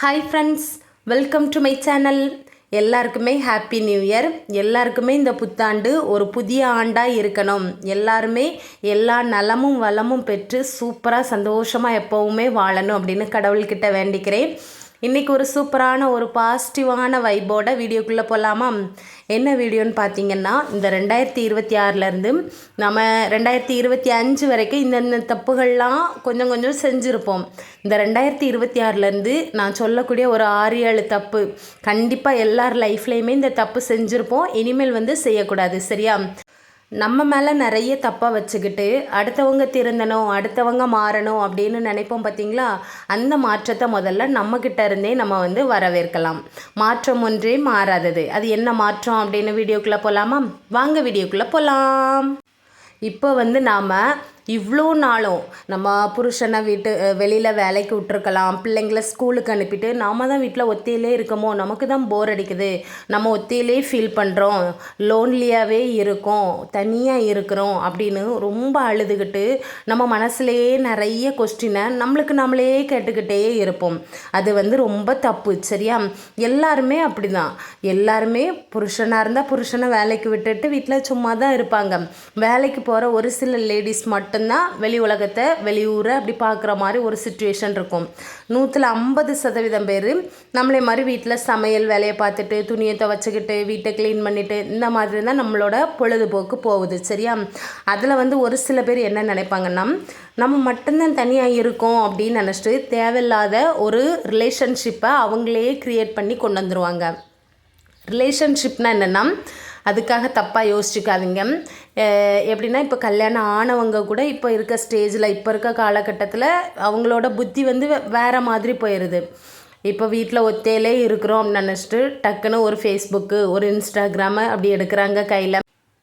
Hi friends welcome to my channel எல்லாருக்குமே happy new year எல்லாருக்குமே இந்த புத்தாண்டு ஒரு புதிய ஆண்டாக இருக்கணும். எல்லாருமே எல்லா நலமும் வளமும் பெற்று சூப்பராக சந்தோஷமாக எப்போவுமே வாழணும் அப்படின்னு கடவுள்கிட்ட வேண்டிக்கிறேன். இன்றைக்கி ஒரு சூப்பரான ஒரு பாசிட்டிவான வைபோட வீடியோக்குள்ளே போகலாமா என்ன வீடியோன்னு பார்த்தீங்கன்னா இந்த ரெண்டாயிரத்தி இருபத்தி ஆறுலேருந்து நம்ம ரெண்டாயிரத்தி இருபத்தி அஞ்சு வரைக்கும் இந்தந்த தப்புகள்லாம் கொஞ்சம் கொஞ்சம் செஞ்சுருப்போம். இந்த ரெண்டாயிரத்தி இருபத்தி ஆறுலேருந்து நான் சொல்லக்கூடிய ஒரு ஆறு ஏழு தப்பு கண்டிப்பாக எல்லார் லைஃப்லேயுமே இந்த தப்பு செஞ்சுருப்போம். இனிமேல் வந்து செய்யக்கூடாது சரியா? நம்ம மேலே நிறைய தப்பாக வச்சுக்கிட்டு அடுத்தவங்க திருந்தணும் அடுத்தவங்க மாறணும் அப்படின்னு நினைப்போம் பார்த்தீங்களா அந்த மாற்றத்தை முதல்ல நம்மக்கிட்ட இருந்தே நம்ம வந்து வரவேற்கலாம். மாற்றம் ஒன்றே மாறாதது. அது என்ன மாற்றம் அப்படின்னு வீடியோக்குள்ளே போகலாமா வாங்க வீடியோக்குள்ளே போகலாம் இப்போ வந்து நாம் இவ்வளோ நாளும் நம்ம புருஷனை வீட்டு வெளியில் வேலைக்கு விட்ருக்கலாம் பிள்ளைங்கள ஸ்கூலுக்கு அனுப்பிட்டு நாம தான் வீட்டில் ஒத்தையிலே இருக்கமோ? நமக்கு தான் போர் அடிக்குது. நம்ம ஒத்தையிலே ஃபீல் பண்ணுறோம் லோன்லியாகவே இருக்கோம். தனியாக இருக்கிறோம் அப்படின்னு ரொம்ப அழுதுகிட்டு நம்ம மனசுலேயே நிறைய கொஸ்டினை நம்மளுக்கு நம்மளே கேட்டுக்கிட்டே இருப்போம். அது வந்து ரொம்ப தப்பு சரியா? எல்லாருமே அப்படி தான் எல்லாருமே புருஷனாக இருந்தால் புருஷனை வேலைக்கு விட்டுட்டு வீட்டில் சும்மா தான் இருப்பாங்க. வேலைக்கு போகிற ஒரு சில லேடிஸ் மட்டும் மட்டும்தான் வெளி உலகத்தை வெளியூரை அப்படி பார்க்குற மாதிரி ஒரு சுச்சுவேஷன் இருக்கும். நூற்றில் ஐம்பது சதவீதம் பேர் நம்மளே மாதிரி வீட்டில் சமையல் வேலையை பார்த்துட்டு துணியை துவச்சிக்கிட்டு வீட்டை க்ளீன் பண்ணிவிட்டு இந்த மாதிரி தான் நம்மளோட பொழுதுபோக்கு போகுது சரியா? அதில் வந்து ஒரு சில பேர் என்ன நினைப்பாங்கன்னா நம்ம மட்டும்தான் தனியாக இருக்கோம் அப்படின்னு நினச்சிட்டு தேவையில்லாத ஒரு ரிலேஷன்ஷிப்பை அவங்களே க்ரியேட் பண்ணி கொண்டு வந்துடுவாங்க ரிலேஷன்ஷிப்னால் என்னென்னா அதுக்காக தப்பாக யோசிச்சுக்காதீங்க. எப்படின்னா இப்போ கல்யாணம் ஆனவங்க கூட இப்போ இருக்க ஸ்டேஜில் இப்போ இருக்க காலகட்டத்தில் அவங்களோட புத்தி வந்து வேறு மாதிரி போயிடுது இப்போ வீட்டில் ஒத்தையிலே இருக்கிறோம் அப்படின்னு நினச்சிட்டு டக்குன்னு ஒரு ஃபேஸ்புக்கு ஒரு இன்ஸ்டாகிராமு அப்படி எடுக்கிறாங்க கையில்.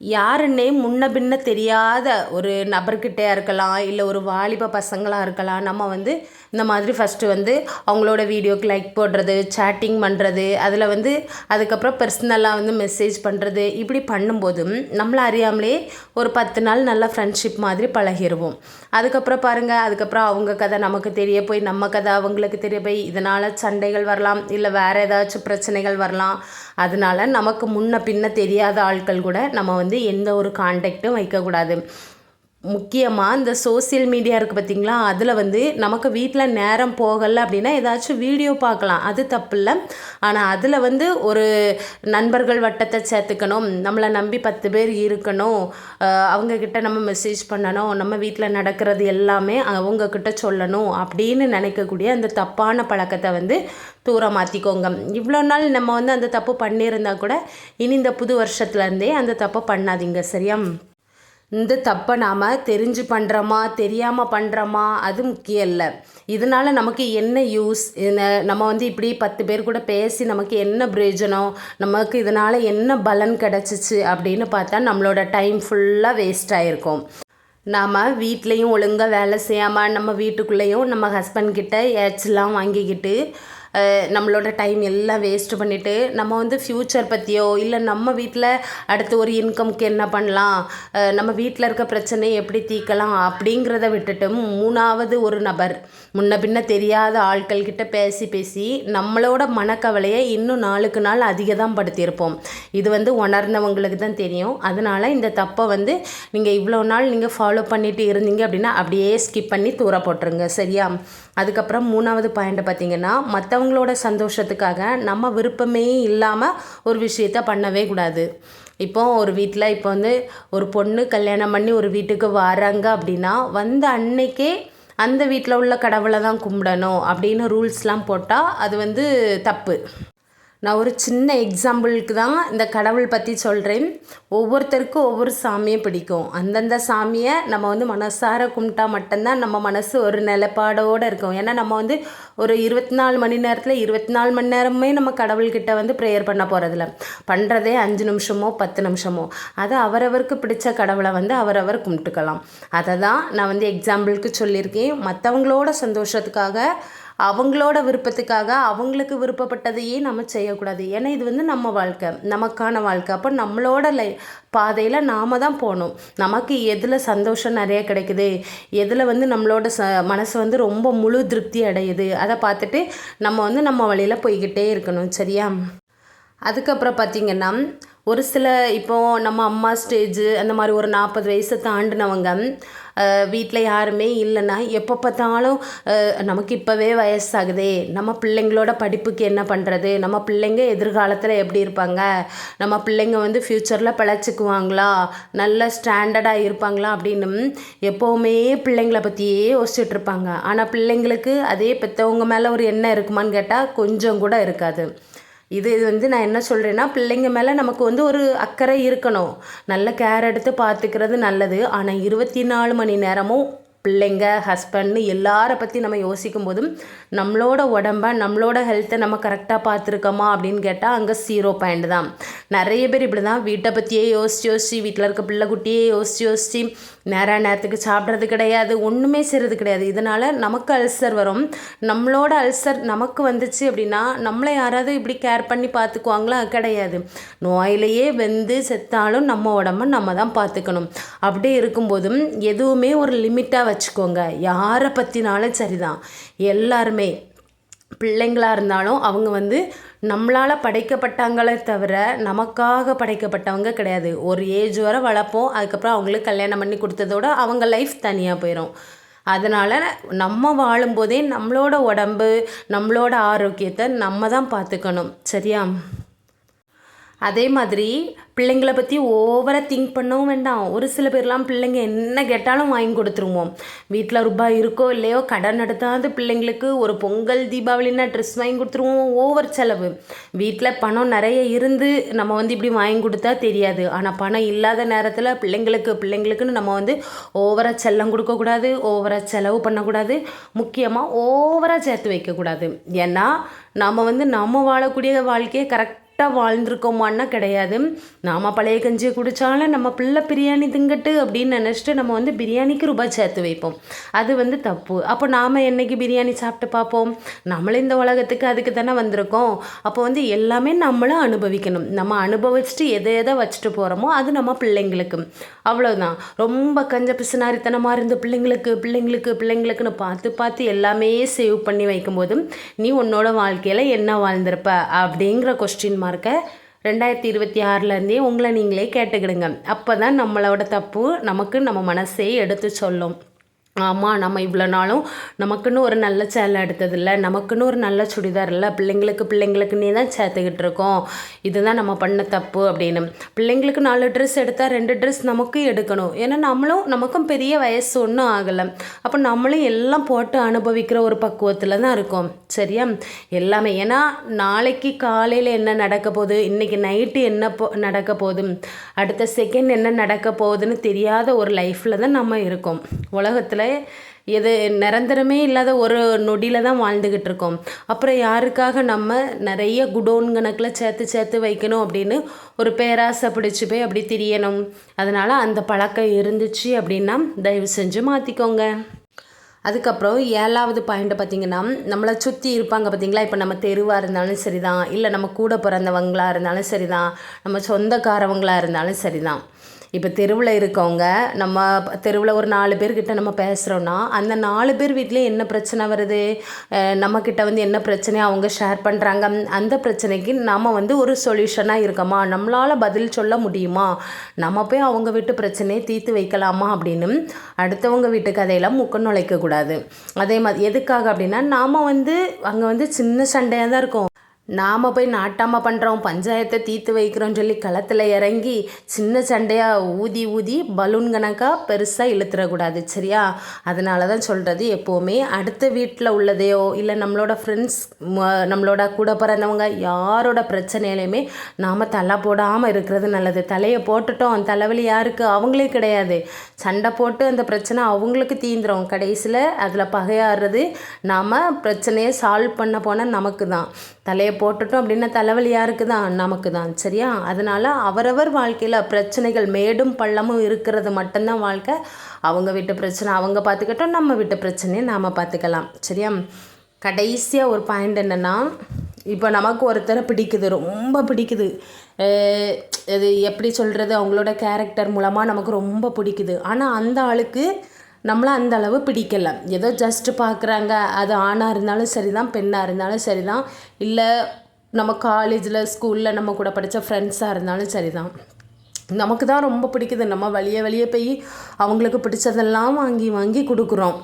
யாருன்னே முன்ன பின்ன தெரியாத ஒரு நபர்கிட்டே இருக்கலாம் இல்லை ஒரு வாலிப பசங்களாக இருக்கலாம் நம்ம வந்து இந்த மாதிரி ஃபஸ்ட்டு வந்து அவங்களோட வீடியோக்கு லைக் போடுறது சேட்டிங் பண்ணுறது அதில் வந்து அதுக்கப்புறம் பர்சனலாக வந்து மெசேஜ் பண்ணுறது இப்படி பண்ணும்போதும் நம்மளை அறியாமலே ஒரு பத்து நாள் நல்லா ஃப்ரெண்ட்ஷிப் மாதிரி பழகிடுவோம் அதுக்கப்புறம் பாருங்கள் அதுக்கப்புறம் அவங்க கதை நமக்கு தெரிய போய் நம்ம கதை அவங்களுக்கு தெரிய போய் இதனால் சண்டைகள் வரலாம் இல்லை வேறு ஏதாச்சும் பிரச்சனைகள் வரலாம். அதனால நமக்கு முன்ன பின்ன தெரியாத ஆட்கள் கூட நம்ம வந்து எந்த ஒரு கான்டாக்டும் வைக்கக்கூடாது. முக்கியமாக இந்த சோசியல் மீடியா இருக்குது பார்த்திங்களா அதில் வந்து நமக்கு வீட்டில் நேரம் போகலை அப்படின்னா ஏதாச்சும் வீடியோ பார்க்கலாம். அது தப்பு இல்லை ஆனால் அதில் வந்து ஒரு நண்பர்கள் வட்டத்தை சேர்த்துக்கணும். நம்மளை நம்பி பத்து பேர் இருக்கணும். அவங்கக்கிட்ட நம்ம மெசேஜ் பண்ணணும். நம்ம வீட்டில் நடக்கிறது எல்லாமே அவங்கக்கிட்ட சொல்லணும் அப்படின்னு நினைக்கக்கூடிய அந்த தப்பான பழக்கத்தை வந்து தூரம் மாற்றிக்கோங்க இவ்வளோ நாள் நம்ம வந்து அந்த தப்பு பண்ணியிருந்தால் கூட இனி இந்த புது வருஷத்துலேருந்தே அந்த தப்பை பண்ணாதீங்க. சரியா? இந்த தப்பை நாம் தெரிஞ்சு பண்ணுறோமா தெரியாமல் பண்ணுறோமா அது முக்கியம் இல்லை. இதனால் நமக்கு என்ன யூஸ் நம்ம வந்து இப்படி பத்து பேர் கூட பேசி நமக்கு என்ன பிரயோஜனம்? நமக்கு இதனால் என்ன பலன் கிடச்சிச்சு அப்படின்னு பார்த்தா நம்மளோட டைம் ஃபுல்லாக வேஸ்ட் ஆகிருக்கும் நாம் வீட்லேயும் ஒழுங்காக வேலை செய்யாமல் நம்ம வீட்டுக்குள்ளேயும் நம்ம ஹஸ்பண்ட் கிட்ட ஏச்செலாம் வாங்கிக்கிட்டு நம்மளோட டைம் எல்லாம் வேஸ்ட் பண்ணிவிட்டு நம்ம வந்து ஃப்யூச்சர் பற்றியோ இல்லை நம்ம வீட்டில் அடுத்து ஒரு இன்கம்க்கு என்ன பண்ணலாம் நம்ம வீட்டில் இருக்க பிரச்சனையை எப்படி தீர்க்கலாம் அப்படிங்கிறத விட்டுட்டு மூணாவது ஒரு நபர். முன்ன பின்ன தெரியாத ஆட்கள் கிட்ட பேசி பேசி நம்மளோட மனக்கவலையை இன்னும் நாளுக்கு நாள் அதிகம் தான் படுத்தியிருப்போம். இது வந்து உணர்ந்தவங்களுக்கு தான் தெரியும். அதனால் இந்த தப்பை வந்து நீங்கள் இவ்வளோ நாள் நீங்கள் ஃபாலோ பண்ணிட்டு இருந்தீங்க அப்படின்னா அப்படியே ஸ்கிப் பண்ணி தூர போட்டுருங்க. சரியா? அதுக்கப்புறம் மூணாவது பாயிண்ட்டை பார்த்தீங்கன்னா மற்றவங்களோட சந்தோஷத்துக்காக நம்ம விருப்பமே இல்லாமல் ஒரு விஷயத்த பண்ணவே கூடாது. இப்போ ஒரு வீட்டில் இப்போ வந்து ஒரு பொண்ணு கல்யாணம் பண்ணி ஒரு வீட்டுக்கு வராங்க அப்படின்னா வந்த அன்னைக்கே அந்த வீட்டில் உள்ள கடவுளை தான் கும்பிடணும் அப்படின்னு ரூல்ஸ்லாம் போட்டால் அது வந்து தப்பு. நான் ஒரு சின்ன எக்ஸாம்பிளுக்கு தான் இந்த கடவுள் பற்றி சொல்கிறேன் ஒவ்வொருத்தருக்கும் ஒவ்வொரு சாமியை பிடிக்கும். அந்தந்த சாமியை நம்ம வந்து மனசார கும்பிட்டா மட்டும்தான் நம்ம மனசு ஒரு நிலப்பாடோடு இருக்கும். ஏன்னா நம்ம வந்து ஒரு இருபத்தி நாலு மணி நேரத்தில் இருபத்தி நாலு மணி நேரமே நம்ம கடவுள்கிட்ட வந்து ப்ரேயர் பண்ண போகிறதில்ல பண்ணுறதே அஞ்சு நிமிஷமோ பத்து நிமிஷமோ. அது அவரவருக்கு பிடிச்ச கடவுளை வந்து அவரவர் கும்பிட்டுக்கலாம். அதை தான் நான் வந்து எக்ஸாம்பிளுக்கு சொல்லியிருக்கேன். மற்றவங்களோட சந்தோஷத்துக்காக அவங்களோட விருப்பத்துக்காக அவங்களுக்கு விருப்பப்பட்டதையே நம்ம செய்யக்கூடாது. ஏன்னா இது வந்து நம்ம வாழ்க்கை நமக்கான வாழ்க்கை. அப்போ நம்மளோட லை பாதையில் நாம் தான் போகணும். நமக்கு எதில் சந்தோஷம் நிறைய கிடைக்குது? எதில் வந்து நம்மளோட ச மனசு வந்து ரொம்ப முழு திருப்தி அடையுது? அதை பார்த்துட்டு நம்ம வந்து நம்ம வழியில் போய்கிட்டே இருக்கணும். சரியா? அதுக்கப்புறம் பார்த்திங்கன்னா ஒரு சில இப்போது நம்ம அம்மா ஸ்டேஜு அந்த மாதிரி ஒரு நாற்பது வயசை தாண்டினவங்க வீட்டில் யாருமே இல்லைன்னா எப்போ பார்த்தாலும் நமக்கு இப்போவே வயசாகுதே. நம்ம பிள்ளைங்களோட படிப்புக்கு என்ன பண்ணுறது நம்ம பிள்ளைங்க எதிர்காலத்தில் எப்படி இருப்பாங்க? நம்ம பிள்ளைங்க வந்து ஃப்யூச்சரில் பிழைச்சிக்குவாங்களா? நல்ல ஸ்டாண்டர்டாக இருப்பாங்களா? அப்படின்னு எப்போவுமே பிள்ளைங்களை பற்றியே யோசிச்சுட்டு இருப்பாங்க. ஆனால் பிள்ளைங்களுக்கு அதே பெற்றவங்க மேலே ஒரு எண்ணம் இருக்குமான்னு கேட்டால் கொஞ்சம் கூட இருக்காது. இது இது வந்து நான் என்ன சொல்கிறேன்னா பிள்ளைங்க மேலே நமக்கு வந்து ஒரு அக்கறை இருக்கணும். நல்ல கேர் எடுத்து பார்த்துக்கிறது நல்லது. ஆனால் இருபத்தி நாலு மணி நேரமும் பிள்ளைங்க ஹஸ்பண்ட்னு எல்லாரை பற்றி நம்ம யோசிக்கும் போதும் நம்மளோட உடம்ப நம்மளோட ஹெல்த்தை நம்ம கரெக்டாக பார்த்துருக்கோமா அப்படின்னு கேட்டால் அங்கே ஜீரோ பாயிண்ட் தான். நிறைய பேர் இப்படி தான் வீட்டை பற்றியே யோசிச்சு யோசிச்சு வீட்டில் இருக்க பிள்ளை குட்டியே யோசிச்சு யோசிச்சு நேர நேரத்துக்கு சாப்பிட்றது கிடையாது ஒன்றுமே செய்கிறது கிடையாது. இதனால் நமக்கு அல்சர் வரும். நம்மளோட அல்சர் நமக்கு வந்துச்சு அப்படின்னா நம்மளை யாராவது இப்படி கேர் பண்ணி பார்த்துக்குவாங்களா? கிடையாது. நோயிலையே வெந்து செத்தாலும் நம்ம உடம்ப நம்ம தான் பார்த்துக்கணும். அப்படி இருக்கும்போதும் எதுவுமே ஒரு லிமிட்டாக வச்சுக்கோங்க. யாரை பற்றினாலும் சரிதான். எல்லாருமே பிள்ளைங்களாக இருந்தாலும் அவங்க வந்து நம்மளால் படைக்கப்பட்டாங்களே தவிர நமக்காக படைக்கப்பட்டவங்க கிடையாது. ஒரு ஏஜ் வரை வளர்ப்போம். அதுக்கப்புறம் அவங்களுக்கு கல்யாணம் பண்ணி கொடுத்ததோட அவங்க லைஃப் தனியாக போயிடும் அதனால் நம்ம வாழும்போதே நம்மளோட உடம்பு நம்மளோட ஆரோக்கியத்தை நம்ம தான் பார்த்துக்கணும். சரியா? அதே மாதிரி பிள்ளைங்களை பற்றி ஓவராக திங்க் பண்ணவும் வேண்டாம். ஒரு சில பேர்லாம் பிள்ளைங்க என்ன கேட்டாலும் வாங்கி கொடுத்துருவோம். வீட்டில் ரூபாய் இருக்கோ இல்லையோ கடன் எடுத்தாது பிள்ளைங்களுக்கு ஒரு பொங்கல் தீபாவளின்னா ட்ரெஸ் வாங்கி கொடுத்துருவோம். ஓவர் செலவு. வீட்டில் பணம் நிறைய இருந்து நம்ம வந்து இப்படி வாங்கி கொடுத்தா தெரியாது. ஆனால் பணம் இல்லாத நேரத்தில் பிள்ளைங்களுக்கு பிள்ளைங்களுக்குன்னு நம்ம வந்து ஓவராக செல்லம் கொடுக்கக்கூடாது ஓவராக செலவு பண்ணக்கூடாது முக்கியமாக ஓவராக சேர்த்து வைக்கக்கூடாது ஏன்னா நம்ம வந்து நம்ம வாழக்கூடிய வாழ்க்கையை கரெக்ட் கரெக்டாக வாழ்ந்துருக்கோமான்னா கிடையாது. நாம் பழைய கஞ்சியை குடித்தாலும் நம்ம பிள்ளை பிரியாணி திங்கட்டு அப்படின்னு நினச்சிட்டு நம்ம வந்து பிரியாணிக்கு ரூபாய் சேர்த்து வைப்போம். அது வந்து தப்பு. அப்போ நாம் என்றைக்கு பிரியாணி சாப்பிட்டு பார்ப்போம்? நம்மளும் இந்த உலகத்துக்கு அதுக்கு தானே வந்திருக்கோம். அப்போ வந்து எல்லாமே நம்மளும் அனுபவிக்கணும். நம்ம அனுபவிச்சுட்டு எதை எதை வச்சுட்டு போகிறோமோ அது நம்ம பிள்ளைங்களுக்கு. அவ்வளோதான் ரொம்ப கஞ்ச பிசுனாரித்தனமாக இருந்து பிள்ளைங்களுக்கு பிள்ளைங்களுக்கு பிள்ளைங்களுக்குன்னு பார்த்து பார்த்து எல்லாமே சேவ் பண்ணி வைக்கும்போதும் நீ உன்னோட வாழ்க்கையில் என்ன வாழ்ந்திருப்ப அப்படிங்கிற கொஸ்டின் மார்க்கை ரெண்டாயிரத்தி இருபத்தி ஆறுலேருந்தே உங்களை நீங்களே கேட்டுக்கிடுங்க. அப்போ தான் நம்மளோட தப்பு நமக்கு நம்ம மனசே எடுத்து சொல்லும். ஆமாம் நம்ம இவ்வளோ நாளும் நமக்குன்னு ஒரு நல்ல சேலை எடுத்ததில்ல நமக்குன்னு ஒரு நல்ல சுடிதார் இல்லை பிள்ளைங்களுக்கு பிள்ளைங்களுக்குன்னே தான் சேர்த்துக்கிட்டு இருக்கோம். இதுதான் நம்ம பண்ண தப்பு அப்படின்னு. பிள்ளைங்களுக்கு நாலு ட்ரெஸ் எடுத்தால் ரெண்டு ட்ரெஸ் நமக்கும் எடுக்கணும். ஏன்னா நம்மளும் நமக்கும் பெரிய வயசு ஒன்றும் ஆகலை. அப்போ நம்மளும் எல்லாம் போட்டு அனுபவிக்கிற ஒரு பக்குவத்தில் தான் இருக்கோம். சரியா? எல்லாமே. ஏன்னா நாளைக்கு காலையில் என்ன நடக்க போகுது இன்றைக்கி நைட்டு என்ன போ நடக்க போகுது அடுத்த செகண்ட் என்ன நடக்க போகுதுன்னு தெரியாத ஒரு லைஃப்பில் தான் நம்ம இருக்கோம். உலகத்தில் எது நிரந்தரமே இல்லாத ஒரு நொடியில் தான் வாழ்ந்துக்கிட்டு இருக்கோம். அப்புறம் யாருக்காக நம்ம நிறைய குடோன் கணக்கில் சேர்த்து சேர்த்து வைக்கணும் அப்படின்னு ஒரு பேராசை பிடிச்சி போய் அப்படி திரியணும். அதனால் அந்த பழக்கம் இருந்துச்சு அப்படின்னா தயவு செஞ்சு மாற்றிக்கோங்க அதுக்கப்புறம் ஏழாவது பாயிண்ட்டை பார்த்திங்கன்னா நம்மளை சுற்றி இருப்பாங்க பார்த்திங்களா? இப்போ நம்ம தெருவாக இருந்தாலும் சரி தான் இல்லை நம்ம கூட பிறந்தவங்களாக இருந்தாலும் சரி தான் நம்ம சொந்தக்காரவங்களாக இருந்தாலும் சரி தான் இப்போ தெருவில் இருக்கவங்க நம்ம தெருவில் ஒரு நாலு பேர்கிட்ட நம்ம பேசுகிறோன்னா அந்த நாலு பேர் வீட்லேயும் என்ன பிரச்சனை வருது? நம்மக்கிட்ட வந்து என்ன பிரச்சனையை அவங்க ஷேர் பண்ணுறாங்க அந்த பிரச்சனைக்கு நம்ம வந்து ஒரு சொல்யூஷனாக இருக்கோமா? நம்மளால் பதில் சொல்ல முடியுமா? நம்ம போய் அவங்க வீட்டு பிரச்சனையை தீர்த்து வைக்கலாமா அப்படின்னு அடுத்தவங்க வீட்டு கதையெல்லாம் முக்க நுழைக்கக்கூடாது அதே மாதிரி எதுக்காக அப்படின்னா நாம் வந்து அங்கே வந்து சின்ன சண்டையாக தான் இருக்கும். நாம் போய் நாட்டாமல் பண்ணுறோம் பஞ்சாயத்தை தீர்த்து வைக்கிறோன்னு சொல்லி களத்தில் இறங்கி சின்ன சண்டையாக ஊதி ஊதி பலூன் கணக்காக பெருசாக இழுத்துடக்கூடாது சரியா? அதனால தான் சொல்கிறது எப்போவுமே அடுத்த வீட்டில் உள்ளதையோ இல்லை நம்மளோட ஃப்ரெண்ட்ஸ் நம்மளோட கூட பிறந்தவங்க யாரோட பிரச்சனையிலையுமே நாம் தலை போடாமல் இருக்கிறது நல்லது. தலையை போட்டுட்டோம் தலைவலி யாருக்கு? அவங்களே கிடையாது. சண்டை போட்டு அந்த பிரச்சனை அவங்களுக்கு தீந்துடும் கடைசியில் அதில் பகையாடுறது நாம் பிரச்சனையை சால்வ் பண்ண போனால் நமக்கு தான் தலையை போட்டுட்டோம் அப்படின்னா தலைவலி யாருக்கு தான் நமக்கு தான் சரியா? அதனால் அவரவர் வாழ்க்கையில் பிரச்சனைகள் மேடும் பள்ளமும் இருக்கிறது மட்டும்தான் வாழ்க்கை. அவங்க வீட்டு பிரச்சனை அவங்க பார்த்துக்கிட்டோம் நம்ம வீட்டு பிரச்சனையை நாம் பார்த்துக்கலாம் சரியா? கடைசியாக ஒரு பாயிண்ட் என்னென்னா இப்போ நமக்கு ஒருத்தரை பிடிக்குது ரொம்ப பிடிக்குது. இது எப்படி சொல்கிறது அவங்களோட கேரக்டர் மூலமாக நமக்கு ரொம்ப பிடிக்குது. ஆனால் அந்த ஆளுக்கு நம்மளை அந்த அளவு பிடிக்கல. ஏதோ ஜஸ்ட்டு பார்க்குறாங்க அது ஆணாக இருந்தாலும் சரி தான் பெண்ணாக இருந்தாலும் சரி தான் இல்லை நம்ம காலேஜில் ஸ்கூலில் நம்ம கூட படித்த ஃப்ரெண்ட்ஸாக இருந்தாலும் சரி தான் நமக்கு தான் ரொம்ப பிடிக்குது. நம்ம வழியே வழியே போய் அவங்களுக்கு பிடிச்சதெல்லாம் வாங்கி வாங்கி கொடுக்குறோம்.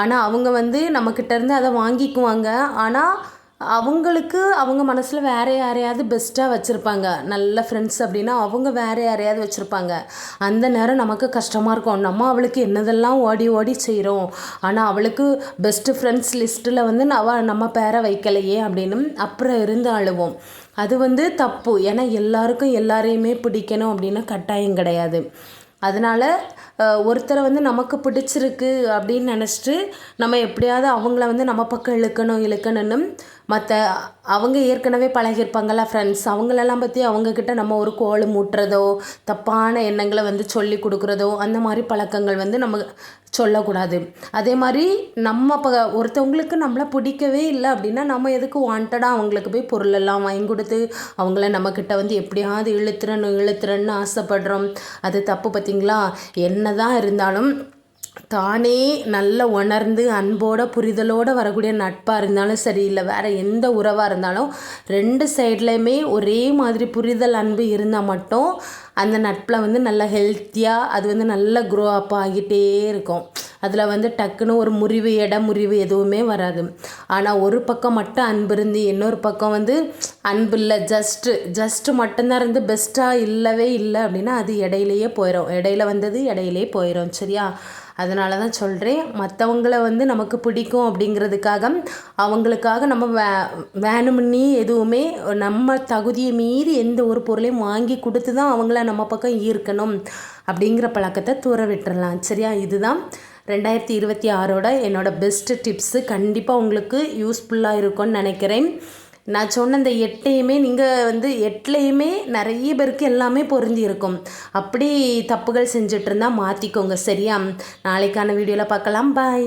ஆனால் அவங்க வந்து நம்மக்கிட்டேருந்து அதை வாங்கிக்குவாங்க. ஆனால் அவங்களுக்கு அவங்க மனசில் வேறு யாரையாவது பெஸ்ட்டாக வச்சுருப்பாங்க. நல்ல ஃப்ரெண்ட்ஸ் அப்படின்னா அவங்க வேறு யாரையாவது வச்சுருப்பாங்க. அந்த நேரம் நமக்கு கஷ்டமாக இருக்கும். நம்ம அவளுக்கு என்னதெல்லாம் ஓடி ஓடி செய்கிறோம் ஆனால் அவளுக்கு பெஸ்ட்டு ஃப்ரெண்ட்ஸ் லிஸ்ட்டில் வந்து அவ நம்ம பேரை வைக்கலையே அப்படின்னு அப்புறம் இருந்து அழுவோம். அது வந்து தப்பு. ஏன்னா எல்லாருக்கும் எல்லாரையுமே பிடிக்கணும் அப்படின்னு கட்டாயம் கிடையாது. அதனால் ஒருத்தரை வந்து நமக்கு பிடிச்சிருக்கு அப்படின்னு நினச்சிட்டு நம்ம எப்படியாவது அவங்கள வந்து நம்ம பக்கம் இழுக்கணும் இழுக்கணும்னு மற்ற அவங்க ஏற்கனவே பழகியிருப்பாங்கல்ல ஃப்ரெண்ட்ஸ் அவங்களெல்லாம் பற்றி அவங்கக்கிட்ட நம்ம ஒரு கோல் மூட்டுறதோ தப்பான எண்ணங்களை வந்து சொல்லி கொடுக்குறதோ அந்த மாதிரி பழக்கங்கள் வந்து நம்ம சொல்லக்கூடாது. அதே மாதிரி நம்ம இப்போ ஒருத்தவங்களுக்கு நம்மளை பிடிக்கவே இல்லை அப்படின்னா நம்ம எதுக்கு வாண்டடாக அவங்களுக்கு போய் பொருளெல்லாம் வாங்கி கொடுத்து அவங்கள நம்மக்கிட்ட வந்து எப்படியாவது இழுத்துறணும் இழுத்துறன்னு ஆசைப்படுறோம். அது தப்பு பார்த்திங்களா? என்ன தான் இருந்தாலும் தானே நல்ல உணர்ந்து அன்போட புரிதலோடு வரக்கூடிய நட்பாக இருந்தாலும் சரி இல்லை வேறு எந்த உறவாக இருந்தாலும் ரெண்டு சைட்லேயுமே ஒரே மாதிரி புரிதல் அன்பு இருந்தால் மட்டும் அந்த நட்பில் வந்து நல்ல ஹெல்த்தியாக அது வந்து நல்ல க்ரோ அப் ஆகிட்டே இருக்கும். அதில் வந்து டக்குன்னு ஒரு முறிவு இட முறிவு எதுவுமே வராது. ஆனால் ஒரு பக்கம் மட்டும் அன்பு இருந்து இன்னொரு பக்கம் வந்து அன்பு இல்லை ஜஸ்ட்டு ஜஸ்ட்டு மட்டும்தான் இருந்து பெஸ்ட்டாக இல்லவே இல்லை அப்படின்னா அது இடையிலையே போயிடும் இடையில வந்தது இடையிலே போயிடும் சரியா? அதனால தான் சொல்கிறேன் மற்றவங்கள வந்து நமக்கு பிடிக்கும் அப்படிங்கிறதுக்காக அவங்களுக்காக நம்ம வே வேணும்னி எதுவுமே நம்ம தகுதியை மீறி எந்த ஒரு பொருளையும் வாங்கி கொடுத்து தான் அவங்கள நம்ம பக்கம் ஈர்க்கணும் அப்படிங்கிற பழக்கத்தை தூர விட்டுறலாம். சரியா? இதுதான் ரெண்டாயிரத்தி இருபத்தி ஆறோட என்னோடய பெஸ்ட்டு டிப்ஸு கண்டிப்பாக உங்களுக்கு யூஸ்ஃபுல்லாக இருக்கும்னு நினைக்கிறேன். நான் சொன்ன இந்த எட்டையுமே நீங்கள் வந்து எட்லையுமே நிறைய பேருக்கு எல்லாமே பொருந்தி இருக்கும் அப்படி தப்புகள் செஞ்சிட்ருந்தா மாற்றிக்கோங்க சரியா? நாளைக்கான வீடியோவில் பார்க்கலாம். பாய்